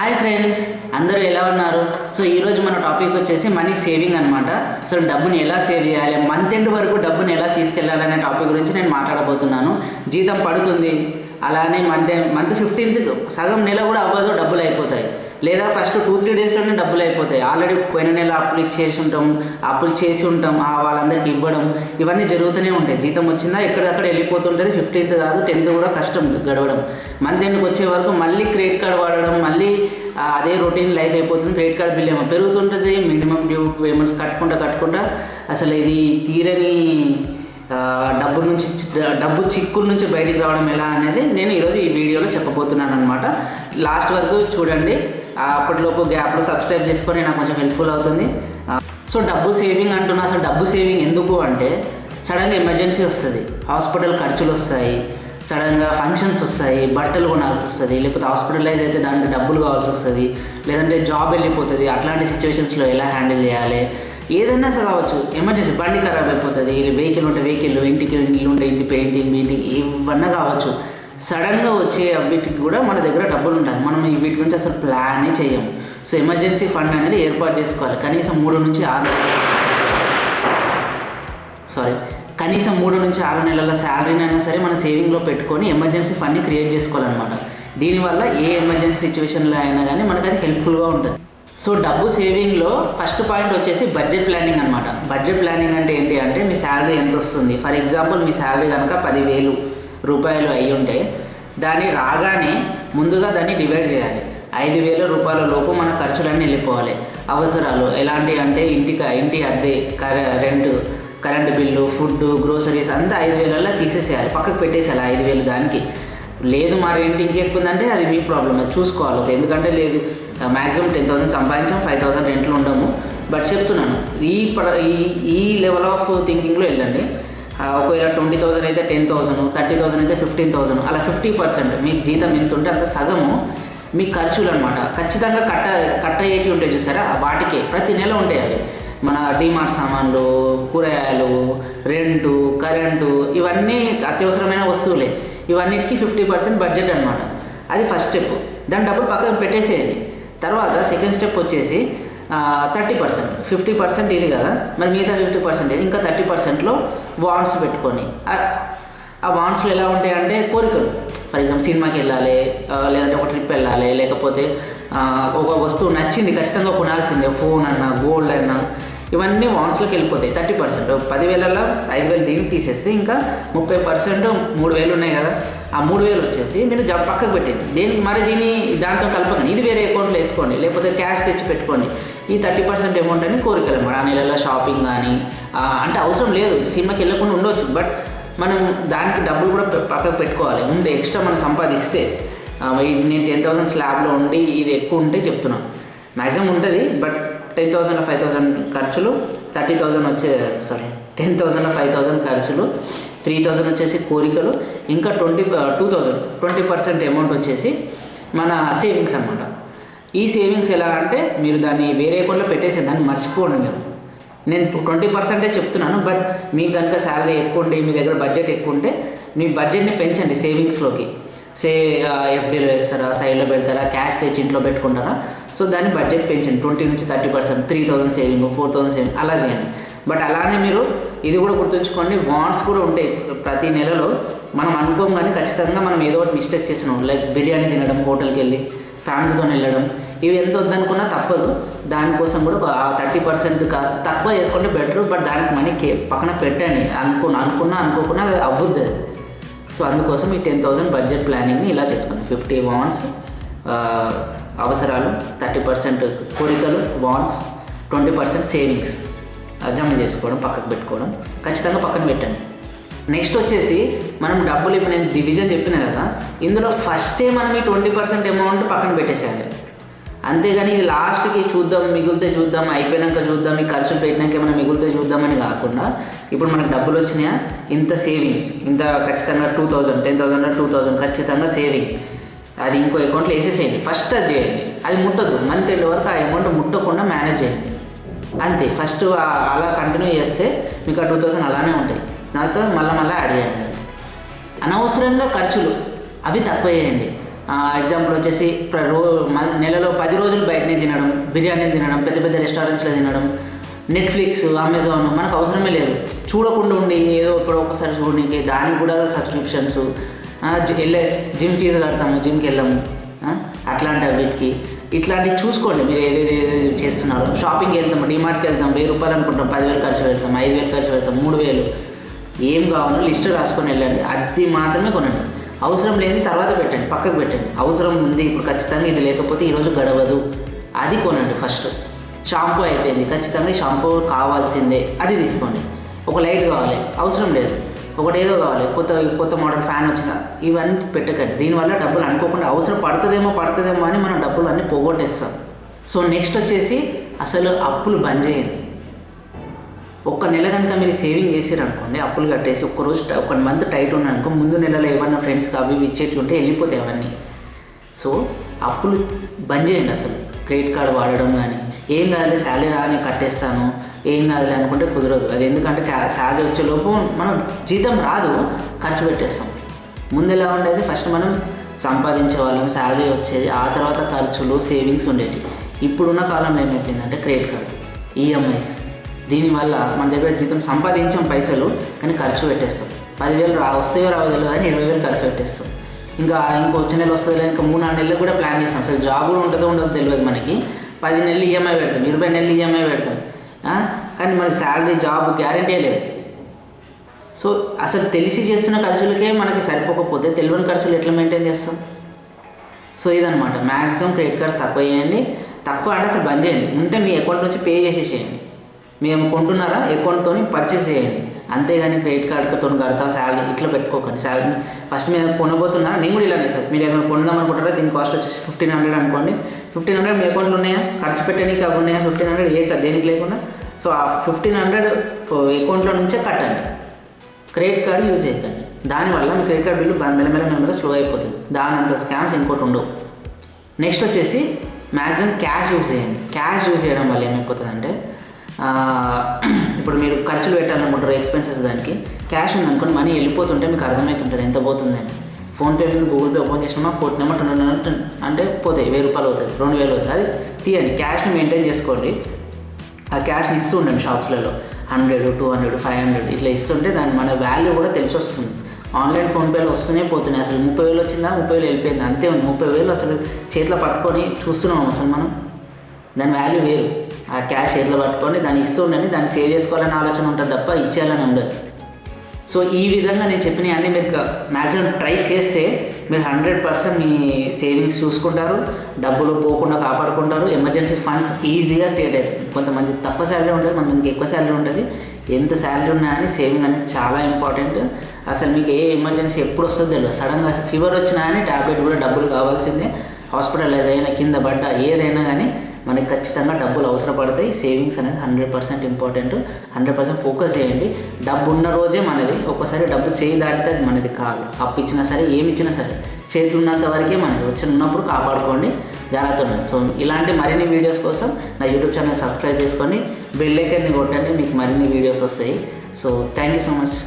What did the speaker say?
Hi friends అందరూ ఎలా ఉన్నారు? సో ఈరోజు మన టాపిక్ వచ్చేసి మనీ సేవింగ్ అనమాట సో డబ్బుని ఎలా సేవ్ చేయాలి? మంత్ ఎండ్ వరకు డబ్బుని ఎలా తీసుకెళ్ళాలనే టాపిక్ గురించి నేను మాట్లాడబోతున్నాను. జీతం పడుతుంది అలానే మంత్ మంత్ ఫిఫ్టీన్త్ సగం నెల కూడా అవ్వదు డబ్బులు అయిపోతాయి. లేదా ఫస్ట్ టూ త్రీ డేస్లోనే డబ్బులు అయిపోతాయి. ఆల్రెడీ పోయిన నెల అప్పులు ఇచ్చేసి ఉంటాం అప్పులు చేసి ఉంటాం ఆ వాళ్ళందరికీ ఇవ్వడం ఇవన్నీ జరుగుతూనే ఉంటాయి. జీతం వచ్చిందా ఎక్కడక్కడ వెళ్ళిపోతుంటుంది ఫిఫ్టీన్త్ కాదు టెన్త్ కూడా కష్టం గడవడం. మంత్ ఎండ్కి వచ్చే వరకు మళ్ళీ క్రెడిట్ కార్డ్ వాడడం మళ్ళీ అదే రొటీన్ లైఫ్ అయిపోతుంది క్రెడిట్ కార్డ్ బిల్ ఏమో. పెరుగుతుంటుంది మినిమం డ్యూ పేమెంట్స్ కట్టుకుంటా కట్టుకుంటా. అసలు ఇది తీరని డబ్బు నుంచి డబ్బు చిక్కుల నుంచి బయటికి రావడం ఎలా అనేది నేను ఈరోజు ఈ వీడియోలో చెప్పబోతున్నాను అనమాట లాస్ట్ వరకు చూడండి. అప్పటిలోపు గ్యాప్లో సబ్స్క్రైబ్ చేసుకొని నాకు కొంచెం హెల్ప్ఫుల్ అవుతుంది. సో డబ్బు సేవింగ్ అంటున్నా అసలు డబ్బు సేవింగ్ ఎందుకు అంటే సడన్గా ఎమర్జెన్సీ వస్తుంది హాస్పిటల్ ఖర్చులు వస్తాయి సడన్గా ఫంక్షన్స్ వస్తాయి బట్టలు కొనాల్సి వస్తుంది లేకపోతే హాస్పిటలైజ్ అయితే దానికి డబ్బులు కావాల్సి వస్తుంది లేదంటే జాబ్ వెళ్ళిపోతుంది అట్లాంటి సిచ్యువేషన్స్లో ఎలా హ్యాండిల్ చేయాలి? ఏదైనా సరే కావచ్చు ఎమర్జెన్సీ బండి ఖరాబ్ అయిపోతుంది వెహికల్ ఉంటే వెహికల్ ఇంటికి ఇల్లు ఉంటే ఇంటి పెయింటింగ్ మీటింగ్ ఇవన్నీ కావచ్చు. సడన్గా వచ్చే వీటికి కూడా మన దగ్గర డబ్బులు ఉంటాయి. మనం వీటి గురించి అసలు ప్లానే చేయము సో ఎమర్జెన్సీ ఫండ్ అనేది ఏర్పాటు చేసుకోవాలి. కనీసం మూడు నుంచి ఆరు సారీ. కనీసం మూడు నుంచి ఆరు నెలల శాలరీనైనా అయినా సరే మన సేవింగ్లో పెట్టుకొని ఎమర్జెన్సీ ఫండ్ని క్రియేట్ చేసుకోవాలన్నమాట. దీనివల్ల ఏ ఎమర్జెన్సీ సిచ్యువేషన్లో అయినా కానీ మనకు అది హెల్ప్ఫుల్గా ఉంటుంది. సో డబ్బు సేవింగ్లో ఫస్ట్ పాయింట్ వచ్చేసి బడ్జెట్ ప్లానింగ్ అనమాట బడ్జెట్ ప్లానింగ్ అంటే ఏంటి అంటే మీ శాలరీ ఎంత వస్తుంది ఫర్ ఎగ్జాంపుల్ మీ శాలరీ కనుక పదివేలు. రూపాయలు అయి ఉంటే దాన్ని రాగానే ముందుగా దాన్ని డివైడ్ చేయాలి. ఐదు వేల రూపాయల లోపు మన ఖర్చులన్నీ వెళ్ళిపోవాలి. అవసరాలు ఎలాంటి అంటే ఇంటికి ఇంటి అద్దె rent current bill food groceries అంతా ఐదు వేలల్లో తీసేసేయాలి. పక్కకు పెట్టేసేయాలి ఐదు వేలు దానికి. లేదు మా రెంట్ ఇంకెక్కువ ఉందంటే అది మీ ప్రాబ్లం అది చూసుకోవాలి. ఎందుకంటే లేదు మ్యాక్సిమం టెన్ థౌసండ్ సంపాదించాం ఫైవ్ థౌసండ్ రెంట్లు ఉండము. బట్ చెప్తున్నాను ఈ ఈ ఈ లెవెల్ ఆఫ్ థింకింగ్లో వెళ్ళండి. ఒకవేళ ట్వంటీ థౌసండ్ అయితే టెన్ థౌసండ్ థర్టీ థౌసండ్ అయితే ఫిఫ్టీన్ థౌసండ్ అలా ఫిఫ్టీ పర్సెంట్ మీకు జీతం ఎంత ఉంటే అంత సగము మీ ఖర్చులు అనమాట ఖచ్చితంగా కట్ట కట్ట అయ్యేటి ఉంటాయి చూసారా? వాటికే ప్రతి నెల ఉంటాయి అవి. మన డిమార్ట్ సామాన్లు కూరగాయలు రెంటు కరెంటు ఇవన్నీ అత్యవసరమైన వస్తువులే. ఇవన్నిటికీ ఫిఫ్టీ పర్సెంట్ బడ్జెట్ అనమాట అది ఫస్ట్ స్టెప్. దాని డబ్బులు పక్కన పెట్టేసేయండి. తర్వాత సెకండ్ స్టెప్ వచ్చేసి థర్టీ పర్సెంట్. ఫిఫ్టీ పర్సెంట్ ఇది కదా? మరి మిగతా ఫిఫ్టీ పర్సెంట్ ఇంకా థర్టీ పర్సెంట్లో వాన్స్ పెట్టుకొని. ఆ- వాన్స్లు ఎలా ఉంటాయంటే కోరికలు. ఫర్ ఎగ్జాంపుల్ సినిమాకి వెళ్ళాలి లేదంటే ఒక ట్రిప్ వెళ్ళాలి లేకపోతే ఒక వస్తువు నచ్చింది ఖచ్చితంగా కొనాల్సిందే ఫోన్ అన్నా గోల్డ్ అన్నా ఇవన్నీ వాన్స్లోకి వెళ్ళిపోతాయి. Thirty percent. పదివేలలో ఐదు వేలు దీనికి తీసేస్తే ఇంకా ముప్పై పర్సెంట్ మూడు వేలు ఉన్నాయి కదా. ఆ మూడు వేలు వచ్చేసి మీరు జబ్ పక్కకు పెట్టండి దేనికి మరి దీన్ని దాంతో కలపకండి ఇది వేరే అకౌంట్లో వేసుకోండి. లేకపోతే క్యాష్ తెచ్చి పెట్టుకోండి. ఈ థర్టీ పర్సెంట్ అమౌంట్ అని కోరికలు అన్నమాట ఆ నెలలో షాపింగ్ కానీ అంటే అవసరం లేదు. సినిమాకి వెళ్ళకుండా ఉండొచ్చు. బట్ మనం దానికి డబ్బులు కూడా పక్కకు పెట్టుకోవాలి. ముందు ఎక్స్ట్రా మనం సంపాదిస్తే నేను టెన్ థౌసండ్ స్లాబ్లో ఉండి ఇది ఎక్కువ ఉంటే చెప్తున్నాను మ్యాక్సిమం ఉంటుంది. But ten thousand five thousand ఖర్చులు థర్టీ థౌసండ్ వచ్చే sorry ten thousand five thousand ఖర్చులు త్రీ థౌసండ్ వచ్చేసి కోరికలు ఇంకా twenty two thousand twenty percent amount వచ్చేసి మన సేవింగ్స్ అనమాట ఈ సేవింగ్స్ ఎలా అంటే మీరు దాన్ని వేరే అకౌంట్లో పెట్టేసి దాన్ని మర్చిపోండి మీరు. నేను ట్వంటీ పర్సెంటే చెప్తున్నాను బట్ మీకు కనుక శాలరీ ఎక్కువ ఉంటే మీ దగ్గర బడ్జెట్ ఎక్కువ ఉంటే మీ బడ్జెట్ని పెంచండి సేవింగ్స్లోకి. సే ఎఫ్డీలో వేస్తారా సైడ్లో పెడతారా క్యాష్ తెచ్చి ఇంట్లో పెట్టుకుంటారా? సో దాన్ని బడ్జెట్ పెంచండి ట్వంటీ నుంచి thirty percent three thousand saving four thousand saving అలా చేయండి. బట్ అలానే మీరు ఇది కూడా గుర్తుంచుకోండి వాంట్స్ కూడా ఉంటాయి ప్రతి నెలలో మనం అనుకోం కానీ ఖచ్చితంగా మనం ఏదో ఒకటి మిస్టేక్ చేసినాం లైక్ బిర్యానీ తినడం హోటల్కి వెళ్ళి ఫ్యామిలీతో వెళ్ళడం ఇవి ఎంత వద్దనుకున్నా తప్పదు. దానికోసం కూడా థర్టీ పర్సెంట్ కాస్త తక్కువ చేసుకుంటే బెటర్ బట్ దానికి మనీ కే పక్కన పెట్టండి. అనుకున్న అనుకున్నా అనుకోకుండా అది అవ్వద్దు. సో అందుకోసం ఈ టెన్ థౌసండ్ బడ్జెట్ ప్లానింగ్ని ఇలా చేసుకోండి ఫిఫ్టీ వాన్స్ అవసరాలు థర్టీ పర్సెంట్ కోరికలు వాన్స్ ట్వంటీ పర్సెంట్ సేవింగ్స్. జమ చేసుకోవడం పక్కకు పెట్టుకోవడం. ఖచ్చితంగా పక్కన పెట్టండి. నెక్స్ట్ వచ్చేసి మనం డబ్బులు ఇప్పుడు నేను డివిజన్ చెప్పిన కదా ఇందులో ఫస్టే మనం ఈ ట్వంటీ పర్సెంట్ అమౌంట్ పక్కన పెట్టేసేయాలి. అంతేగాని ఇది లాస్ట్కి చూద్దాం మిగిలితే చూద్దాం అయిపోయినాక చూద్దాం ఈ ఖర్చులు పెట్టినాక ఏమైనా మిగిలితే చూద్దామని కాకుండా ఇప్పుడు మనకు డబ్బులు వచ్చినాయా? ఇంత సేవింగ్ ఇంత ఖచ్చితంగా two thousand ten thousand two thousand ఖచ్చితంగా సేవింగ్ అది ఇంకో అకౌంట్లో వేసేసేయండి. ఫస్ట్ అది చేయండి. అది ముట్టద్దు. మంత్ ఎండ్ వరకు ఆ అమౌంట్ ముట్టకుండా మేనేజ్ చేయండి. అంతే. ఫస్ట్ అలా కంటిన్యూ చేస్తే మీకు ఆ టూ థౌసండ్ అలానే ఉంటాయి. దాంతో మళ్ళీ మళ్ళీ యాడ్ చేయండి. అనవసరంగా ఖర్చులు అవి తక్కువ చేయండి. ఎగ్జాంపుల్ వచ్చేసి ప్ర- నెలలో మ- నెలలో బయటనే తినడం బిర్యానీ తినడం పెద్ద పెద్ద రెస్టారెంట్స్లో తినడం నెట్ఫ్లిక్స్ అమెజాన్ మనకు అవసరమే లేదు. చూడకుండా ఉండి ఏదో ఇప్పుడు ఒకసారి చూడడానికి దానికి కూడా సబ్స్క్రిప్షన్స్ వెళ్ళే జిమ్ ఫీజు కడతాము జిమ్కి వెళ్ళాము అట్లాంటి వీటికి ఇట్లాంటివి చూసుకోండి. మీరు ఏదేది ఏదేది చేస్తున్నారు? షాపింగ్కి వెళ్తాం డిమార్ట్కి వెళ్తాం వెయ్యి రూపాయలు అనుకుంటాం పదివేలు ఖర్చు పెడతాం ఐదు వేలు ఖర్చు పెడతాం మూడు వేలు. ఏం కావాలో లిస్ట్ రాసుకొని వెళ్ళండి. అది మాత్రమే కొనండి. అవసరం లేని తర్వాత పెట్టండి పక్కకు పెట్టండి. అవసరం ఉంది ఇప్పుడు ఖచ్చితంగా ఇది లేకపోతే ఈరోజు గడవదు. అది కొనండి ఫస్ట్. షాంపూ అయిపోయింది ఖచ్చితంగా షాంపూ కావాల్సిందే. అది తీసుకోండి. ఒక లైట్ కావాలి అవసరం లేదు. ఒకటి ఏదో కావాలి. కొత్త కొత్త మోడల్ ఫ్యాన్ వచ్చిందా ఇవన్నీ పెట్టకండి. దీనివల్ల డబ్బులు అనుకోకుండా అవసరం పడుతుందేమో పడుతుందేమో అని మనం డబ్బులు అన్నీ పోగొట్టేస్తాం. సో నెక్స్ట్ వచ్చేసి అసలు అప్పులు బంద్ చేయండి. ఒక్క నెల కనుక మీరు సేవింగ్ చేసారు అనుకోండి అప్పులు కట్టేసి ఒక్క రోజు ఒక మంత్ టైట్ ఉన్నారనుకో ముందు నెలలో ఏమన్నా ఫ్రెండ్స్కి అవి ఇవి ఉంటే వెళ్ళిపోతాయి అవన్నీ. సో అప్పులు బంద్ చేయండి అసలు. క్రెడిట్ కార్డు వాడడం కానీ ఏం కాదు శాలరీ రాని కట్టేస్తాను. ఏం కాదులే అనుకుంటే కుదరదు. అది ఎందుకంటే శాలరీ వచ్చేలోపు మనం జీతం రాదు ఖర్చు పెట్టేస్తాం. ముందు ఎలా ఉండేది? ఫస్ట్ మనం సంపాదించే వాళ్ళం శాలరీ వచ్చేది ఆ తర్వాత ఖర్చులు సేవింగ్స్ ఉండేవి ఇప్పుడున్న కాలంలో ఏమైపోయిందంటే క్రెడిట్ కార్డు ఈఎంఐస్. దీనివల్ల మన దగ్గర జీతం సంపాదించాం పైసలు కానీ ఖర్చు పెట్టేస్తాం. పదివేలు రా వస్తాయో రావో కానీ ఇరవై వేలు ఖర్చు పెట్టేస్తాం. ఇంకా ఇంకో వచ్చే నెల వస్తుంది ఇంకా మూడు నాలుగు నెలలు కూడా ప్లాన్ చేస్తాం. అసలు జాబ్ కూడా ఉంటుందో ఉండదో తెలియదు మనకి. పది నెలలు ఈఎంఐ పెడతాం ఇరవై నెలలు ఈఎంఐ పెడతాం. కానీ మన శాలరీ జాబ్ గ్యారంటీ లేదు. సో అసలు తెలిసి చేస్తున్న ఖర్చులకే మనకి సరిపోకపోతే తెలియని ఖర్చులు ఎట్లా మెయింటైన్ చేస్తాం? సో ఇదనమాట మ్యాక్సిమం క్రెడిట్ కార్డ్స్ తక్కువ చేయండి. తక్కువ అంటే అసలు బంద్ చేయండి. ఉంటే మీ అకౌంట్ నుంచి పే చేసేసేయండి. మేము కొంటున్నారా? అకౌంట్తో పర్చేస్ చేయండి. అంతేగాని క్రెడిట్ కార్డుతో కడతా శాలరీ ఇట్లా పెట్టుకోకండి. శాలరీ ఫస్ట్ మీరు కొనబోతున్నా నేను కూడా ఇలానే సార్ మీరు ఏమైనా కొందాం అనుకుంటారా దీని కాస్ట్ వచ్చేసి ఫిఫ్టీన్ హండ్రెడ్ అనుకోండి. ఫిఫ్టీన్ హండ్రెడ్ మీ అకౌంట్లో ఉన్నాయా? ఖర్చు పెట్టడానికి అవి ఉన్నాయా? ఫిఫ్టీన్ హండ్రెడ్ ఏ దేనికి లేకుండా? సో ఆ ఫిఫ్టీన్ హండ్రెడ్ అకౌంట్లో నుంచే కట్టండి. క్రెడిట్ కార్డు యూజ్ చేయకండి. దానివల్ల మీ క్రెడిట్ కార్డు బిల్లు మెల్లమెల్ల మెల్లమెల్ల స్లో అయిపోతుంది. దాని అంత స్కామ్స్ ఇంకోటి ఉండవు. నెక్స్ట్ వచ్చేసి మ్యాక్సిమం క్యాష్ యూజ్ చేయండి. క్యాష్ యూజ్ చేయడం వల్ల ఏమైపోతుందంటే ఇప్పుడు మీరు ఖర్చులు పెట్టాలనుకుంటారు ఎక్స్పెన్సెస్ దానికి. క్యాష్ ఉందనుకోండి మనీ వెళ్ళిపోతుంటే మీకు అర్థమవుతుంటుంది ఎంత పోతుందని. ఫోన్పే మీద గూగుల్ పే ఓపెన్ చేసినా నెంబర్ రెండు అంటే పోతాయి వెయ్యి రూపాయలు అవుతుంది రెండు వేలు అవుతుంది. అది తీయండి క్యాష్ని మెయింటైన్ చేసుకోండి. ఆ క్యాష్ని ఇస్తూ ఉండండి షాప్స్లలో. Hundred two hundred five hundred ఇట్లా ఇస్తుంటే దాని మన వాల్యూ కూడా తెలిసి వస్తుంది ఆన్లైన్ ఫోన్పేలో వస్తూనే పోతున్నాయి. అసలు ముప్పై వేలు వచ్చిందా? ముప్పై వేలు వెళ్ళిపోయింది? అంతే ఉంది. ముప్పై వేలు అసలు చేతిలో పట్టుకొని చూస్తున్నాం అసలు మనం. దాని వాల్యూ వేరు. ఆ క్యాష్ చేతిలో పట్టుకొని దాన్ని ఇస్తూ ఉండండి. దాన్ని సేవ్ చేసుకోవాలని ఆలోచన ఉంటుంది తప్ప ఇచ్చేయాలని ఉండదు. సో ఈ విధంగా నేను చెప్పిన అన్నీ మీరు మ్యాక్సిమం ట్రై చేస్తే మీరు హండ్రెడ్ పర్సెంట్ మీ సేవింగ్స్ చూసుకుంటారు డబ్బులు పోకుండా కాపాడుకుంటారు ఎమర్జెన్సీ ఫండ్స్ ఈజీగా క్రియేట్ అవుతుంది కొంతమంది తక్కువ శాలరీ ఉంటుంది కొంతమందికి ఎక్కువ శాలరీ ఉంటుంది. ఎంత శాలరీ ఉన్నాయని సేవింగ్ అనేది చాలా ఇంపార్టెంట్ అసలు మీకు ఏ ఎమర్జెన్సీ ఎప్పుడు వస్తుందో తెలియదు. సడన్గా ఫీవర్ వచ్చినా కానీ ట్యాబ్లెట్ కూడా డబ్బులు కావాల్సిందే. హాస్పిటలైజ్ అయినా కింద పడ్డా ఏదైనా కానీ మనకి ఖచ్చితంగా డబ్బులు అవసరపడతాయి. సేవింగ్స్ అనేది hundred percent important hundred percent focus చేయండి. డబ్బు ఉన్న రోజే మనది. ఒక్కసారి డబ్బు చేయి దాటితే అది మనది కాదు. అప్పు ఇచ్చినా సరే ఏమి ఇచ్చినా సరే చేతులు ఉన్నంత వరకే మనది. వచ్చి ఉన్నప్పుడు కాపాడుకోండి. జాగ్రత్త ఉండండి. సో ఇలాంటి మరిన్ని వీడియోస్ కోసం నా యూట్యూబ్ ఛానల్ సబ్స్క్రైబ్ చేసుకొని బెల్ ఐకన్ని కొట్టండి. మీకు మరిన్ని వీడియోస్ వస్తాయి. So thank you so much